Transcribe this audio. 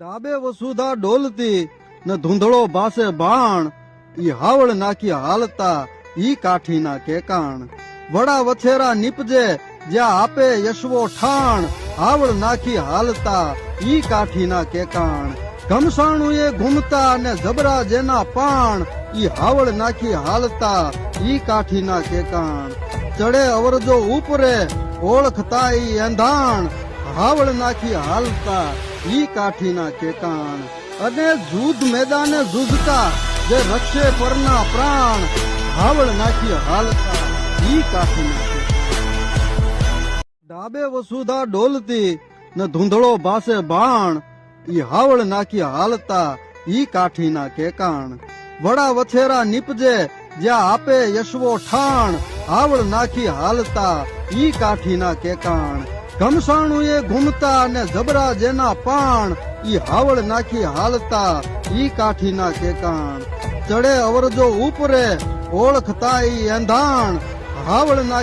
ડાબે વસુધા ડોલતી, ને ધૂંધળો ભાસે બાણ. ઈ હાવળ નાખી હાલતા, ઈ કાઠીના કેકાણ. વડા વછેરા નીપજે, જ્યાં આપે યશવો ઠાણ. હાવળ નાખી હાલતા, ઈ કાઠીના કેકાણ. ઘમસાણું એ ઘૂમતા ને જબરા જેના પાણ. ઈ હાવળ નાખી હાલતા, ઈ કાઠીના કેકાણ. ચડે અવરજો ઉપરે, ઓળખતા ઈ એંધાણ. હાવળ નાખી હાલતા, ઈ કાઠીના કેકાણ. અને જૂધ મેદાને જુદતા જે રક્ષે પરના પ્રાણ હાવળ નાખી હાલતા, ઈ કાઠીના ડાબે વસુધા ડોલતી, ને ધૂંધળો ભાસે બાણ ઈ હાવળ નાખી હાલતા, ઈ કાઠીના કેકાણ. વડા વથેરા નીપજે, જ્યાં આપે યશવો ઠાણ. હાવળ નાખી હાલતા, ઈ કાઠીના કેકાણ. ઘમસાણું એ ઘૂમતા ને જબરા જેના પાણ ઈ હાવળ નાખી હાલતા ઈ કાઠીના કેકાણ. ચડે અવરજો ઉપરે ઓળખતા ઈ એંધાણ, હાવળ નાખી